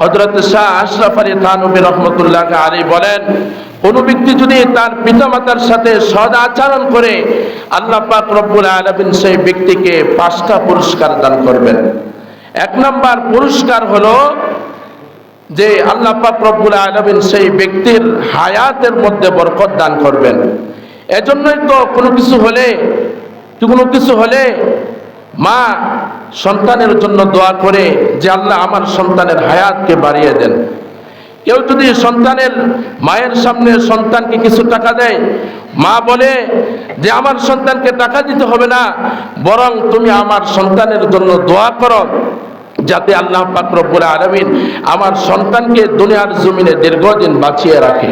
হজরত শাহ আশরাফ আলী থানবী রহমতুল্লাহ আলী বলেন, কোন ব্যক্তি যদি তার পিতামাতার সাথে সদ আচরণ করে, আল্লাহ পাক রব্বুল আলমিন সেই ব্যক্তিকে পাঁচটা পুরস্কার দান করবেন। এক নম্বর পুরস্কার হলো যে আল্লাহ পাক রব্বুল আলমিন সেই ব্যক্তির হায়াতের মধ্যে বরকত দান করবেন। এজন্যই তো কোনো কিছু হলে, কোনো কিছু হলে মা সন্তানের জন্য দোয়া করে যে আল্লাহ আমার সন্তানের হায়াতকে বাড়িয়ে দেন। কেউ যদি সন্তানের মায়ের সামনে সন্তানকে কিছু টাকা দেয়, মা বলে যে আমার সন্তানকে টাকা দিতে হবে না, বরং তুমি আমার সন্তানের জন্য দোয়া করো, যাতে আল্লাহ পাক রব্বুল আলামিন আমার সন্তানকে দুনিয়ার জমিনে দীর্ঘদিন বাঁচিয়ে রাখে।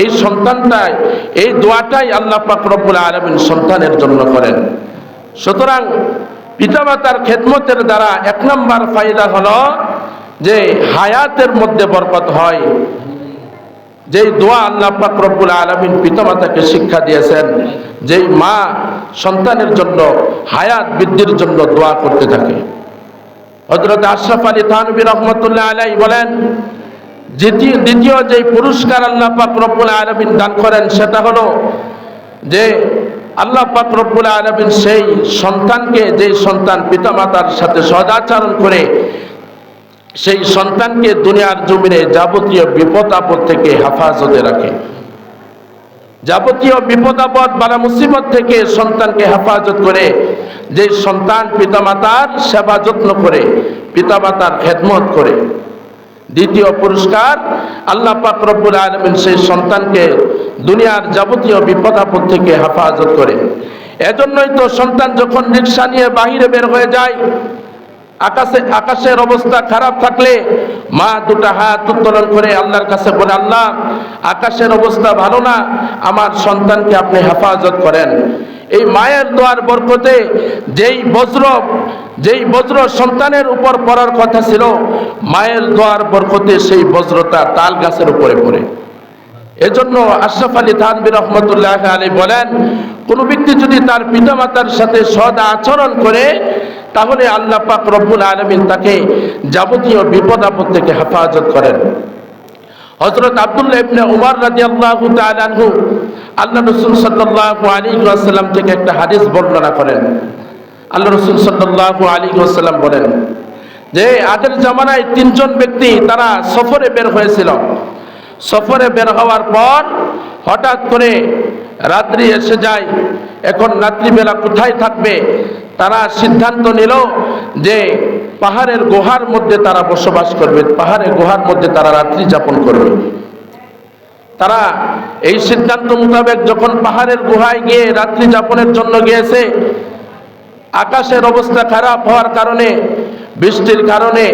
এই সন্তানটাই, এই দোয়াটাই আল্লাহ পাক রব্বুল আলামিন সন্তানের জন্য করেন। সুতরাং পিতামাতার খেদমতের দ্বারা এক নম্বর ফায়দা হলো যে হায়াতের মধ্যে বরকত হয়। যেই দোয়া আল্লাহ রব্বুল আলামিন পিতামাতাকে শিক্ষা দিয়েছেন, যেই মা সন্তানের জন্য হায়াত বৃদ্ধির জন্য দোয়া করতে থাকে। হজরত আশরাফ আলী থানবী রহমতুল্লাহ আলাই বলেন, দ্বিতীয় দ্বিতীয় যে পুরস্কার আল্লাহ রব্বুল আলমিন দান করেন সেটা হলো যে আল্লাহ পাক আলমিন সেই সন্তানকে যে সন্তান পিতামাতার সাথে সদাচরণ করে, সেই সন্তানকে দুনিয়ার জমিনে যাবতীয় বিপদ আপদ থেকে হেফাজতে রাখে। যাবতীয় বিপদ আপদ, বালা মুসিবত থেকে সন্তানকে হেফাজত করে যে সন্তান পিতামাতার সেবা যত্ন করে, পিতামাতার খেদমত করে। দ্বিতীয় পুরস্কার, আল্লাহ পাক আলমিন সেই সন্তানকে দুনিয়ার যাবতীয় বিপদ আপদ থেকে হেফাজত করে। এজন্যই তো সন্তান যখন রিক্সা নিয়ে বাহিরে বের হয়ে যায়, আকাশে, আকাশের অবস্থা খারাপ থাকলে মা দুটা হাত উত্তোলন করে আল্লাহর কাছে বলে, আল্লাহ, আকাশের অবস্থা ভালো না, আমার সন্তানকে আপনি হেফাজত করেন। এই মায়ের দোয়ার বরকতে যেই বজ্র যেই বজ্র সন্তানের উপর পড়ার কথা ছিল, মায়ের দোয়ার বরকতে সেই বজ্রটা তাল গাছের উপরে পড়ে। এজন্য আশরাফ আলী থানবী রহমতুল্লাহ আলী বলেন, কোন ব্যক্তি যদি তার পিতামাতার সাথে সদ আচরণ করে, তাহলে আল্লাহ পাক রব্বুল আলমিন তাকে যাবতীয় বিপদ আপদ থেকে হেফাজত করেন। হজরত আব্দুল্লাহ ইবনে উমর রাদিয়াল্লাহু তাআলা আনহু আল্লাহ রাসূল সাল্লাল্লাহু আলাইহি ওয়াসাল্লাম থেকে একটা হাদিস বর্ণনা করেন। আল্লাহ রাসূল সাল্লাল্লাহু আলাইহি ওয়াসাল্লাম বলেন যে আগের জামানায় তিনজন ব্যক্তি তারা সফরে বের হয়েছিল। সফরে বের হওয়ার পর হঠাৎ করে রাত্রি এসে যায়। এখন রাত্রিবেলা কোথায় থাকবে? তারা সিদ্ধান্ত নিল যে পাহাড়ের গুহার মধ্যে তারা বসবাস করবে। পাহাড়ের গুহার মধ্যে তারা রাত্রি যাপন করবে। তারা এই সিদ্ধান্ত মোতাবেক যখন পাহাড়ের গুহায় গিয়ে রাত্রি যাপনের জন্য গিয়েছে, আকাশের অবস্থা খারাপ হওয়ার কারণে, বৃষ্টির কারণে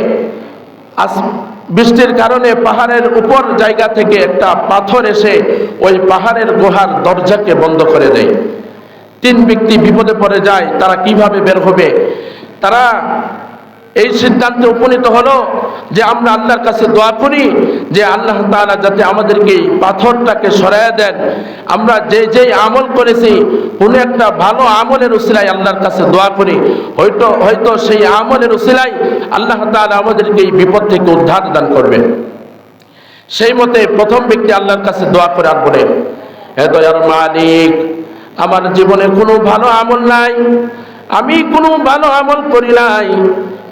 বৃষ্টির কারণে পাহাড়ের উপর জায়গা থেকে একটা পাথর এসে ওই পাহাড়ের গুহার দরজাকে বন্ধ করে দেয়। তিন ব্যক্তি বিপদে পড়ে যায়, তারা কীভাবে বের হবে? তারা এই সিদ্ধান্তে উপনীত হলো যে আমরা আল্লাহর কাছে দোয়া করি যে আল্লাহ তাআলা যাতে আমাদেরকে পাথরটাকে সরাইয়া দেন। আমরা যে যেই আমল করেছি, কোনো একটা ভালো আমলের উসিলায় আল্লাহর কাছে দোয়া করি। হয়তো হয়তো সেই আমলের উসিলায় আল্লাহ তাআলা আমাদেরকে এই বিপদ থেকে উদ্ধার দান করবেন সেই মতে প্রথম ব্যক্তি আল্লাহর কাছে দোয়া করে আর বলে, হে মালিক, আমার জীবনে কোনো ভালো আমল নাই। আমি কোনো ভালো আমল করি নাই।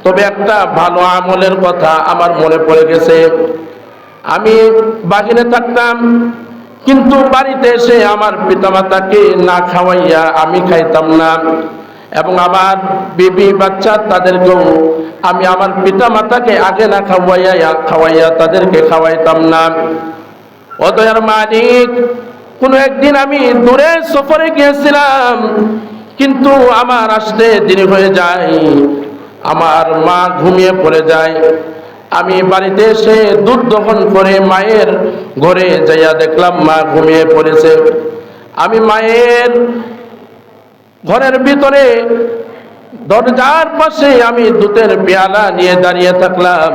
তবে একটা ভালো আমলের কথা আমার মনে পড়ে গেছে। আমি বাহিরে থাকতাম, কিন্তু বাড়িতে এসে আমার পিতামাতাকে না খাওয়াইয়া আমি খাইতাম না। এবং আমার বিবি বাচ্চা তাদেরকেও আমি আমার পিতামাতাকে আগে না খাওয়াইয়া খাওয়াইয়া তাদেরকে খাওয়াইতাম না। অদয়ার মালিক, কোনো একদিন আমি দূরে সফরে গিয়েছিলাম। কিন্তু আমার আসতে দেরি হয়ে যায়। আমার মা ঘুমিয়ে পড়ে যায়। আমি বাড়িতে এসে দুধ দহন করে মায়ের ঘরে যাইয়া দেখলাম, মা ঘুমিয়ে পড়েছে। আমি মায়ের ঘরের ভিতরে দরজার পাশে আমি দুধের পেয়ালা নিয়ে দাঁড়িয়ে থাকলাম।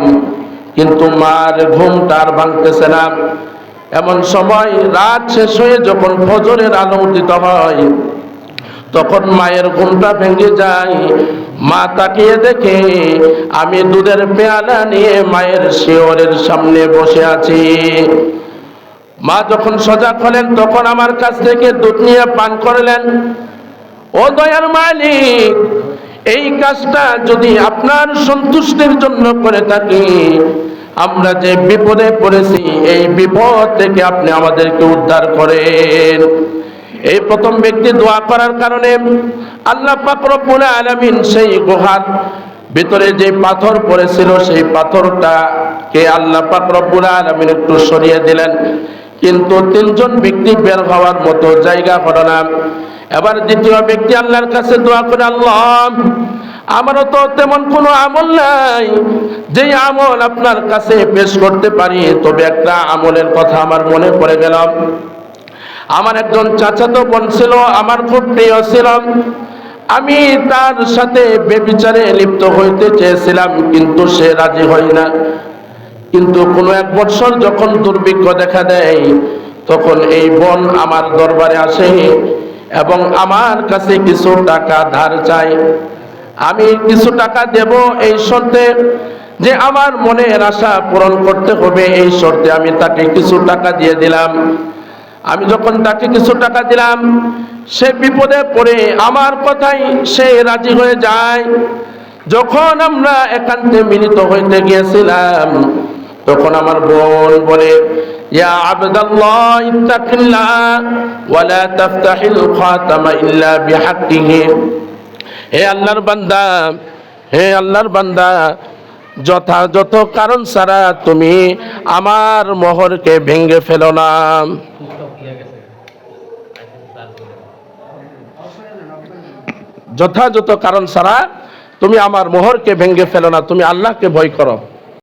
কিন্তু মার ঘুমটা আর ভাঙতেছে না। এমন সময় রাত শেষ হয়ে যখন ফজরের আলো উদিত হয় তখন মায়ের ঘুমটা ভেঙে যায়। মা তাকিয়ে দেখে, আমি দুধের পেয়ালা নিয়ে মায়ের শিওরের সামনে বসে আছি। মা যখন সজাগ হলেন, তখন আমার কাছ থেকে দুধ নিয়ে পান করলেন। ও দয়ার মালিক, এই কাজটা যদি আপনার সন্তুষ্টির জন্য করে থাকি, আমরা যে বিপদে পড়েছি, এই বিপদ থেকে আপনি আমাদেরকে উদ্ধার করেন। এই প্রথম ব্যক্তি দোয়া করার কারণে আল্লাহ পাক রব্বুল আলামিন সেই গুহার ভিতরে যে পাথর পড়েছিল, সেই পাথরটা কে আল্লাহ পাক রব্বুল আলামিন একটু সরিয়ে দিলেন। কিন্তু তিনজন ব্যক্তি বের হওয়ার মতো জায়গা হলো না। এবার দ্বিতীয় ব্যক্তি আল্লাহর কাছে দোয়া করে, আল্লাহ, আমারও তো তেমন কোনো আমল নাই। যেই আমল আপনার কাছে পেশ করতে পারি, তবে একটা আমলের কথা আমার মনে পড়ে গেল। আমার একজন চাচাতো বোন ছিল, আমার খুব প্রিয় ছিল আমি তার সাথে বেবিচারে লিপ্ত হইতে চেয়েছিলাম, কিন্তু সে রাজি হয় না। কিন্তু কোনো এক বৎসর যখন দুর্ভিক্ষ দেখা দেয়, তখন এই বোন আমার দরবারে আসে এবং আমার কাছে কিছু টাকা ধার চায়। আমি কিছু টাকা দেব এই শর্তে যে আমার মনের আশা পূরণ করতে হবে, এই শর্তে আমি তাকে কিছু টাকা দিয়ে দিলাম। আমি যখন তাকে কিছু টাকা দিলাম, সে বিপদে পড়ে আমার কথাই সে রাজি হয়ে যায়। যখন আমরা একান্তে মিলিত হইতে গিয়েছিলাম, তখন আমার বোন বলে, ইয়া আবদাল্লাহ ইত্তাকিল্লাহ ওয়ালা হে আল্লাহর বান্দা, হে আল্লাহর বান্দা যথাযথ কারণ ছাড়া তুমি আমার মোহরকে ভেঙে ফেলো না। যথাযথ কারণ ছাড়া তুমি আমার মোহরকে ভেঙ্গে ফেলো না তুমি আল্লাহকে ভয় করো।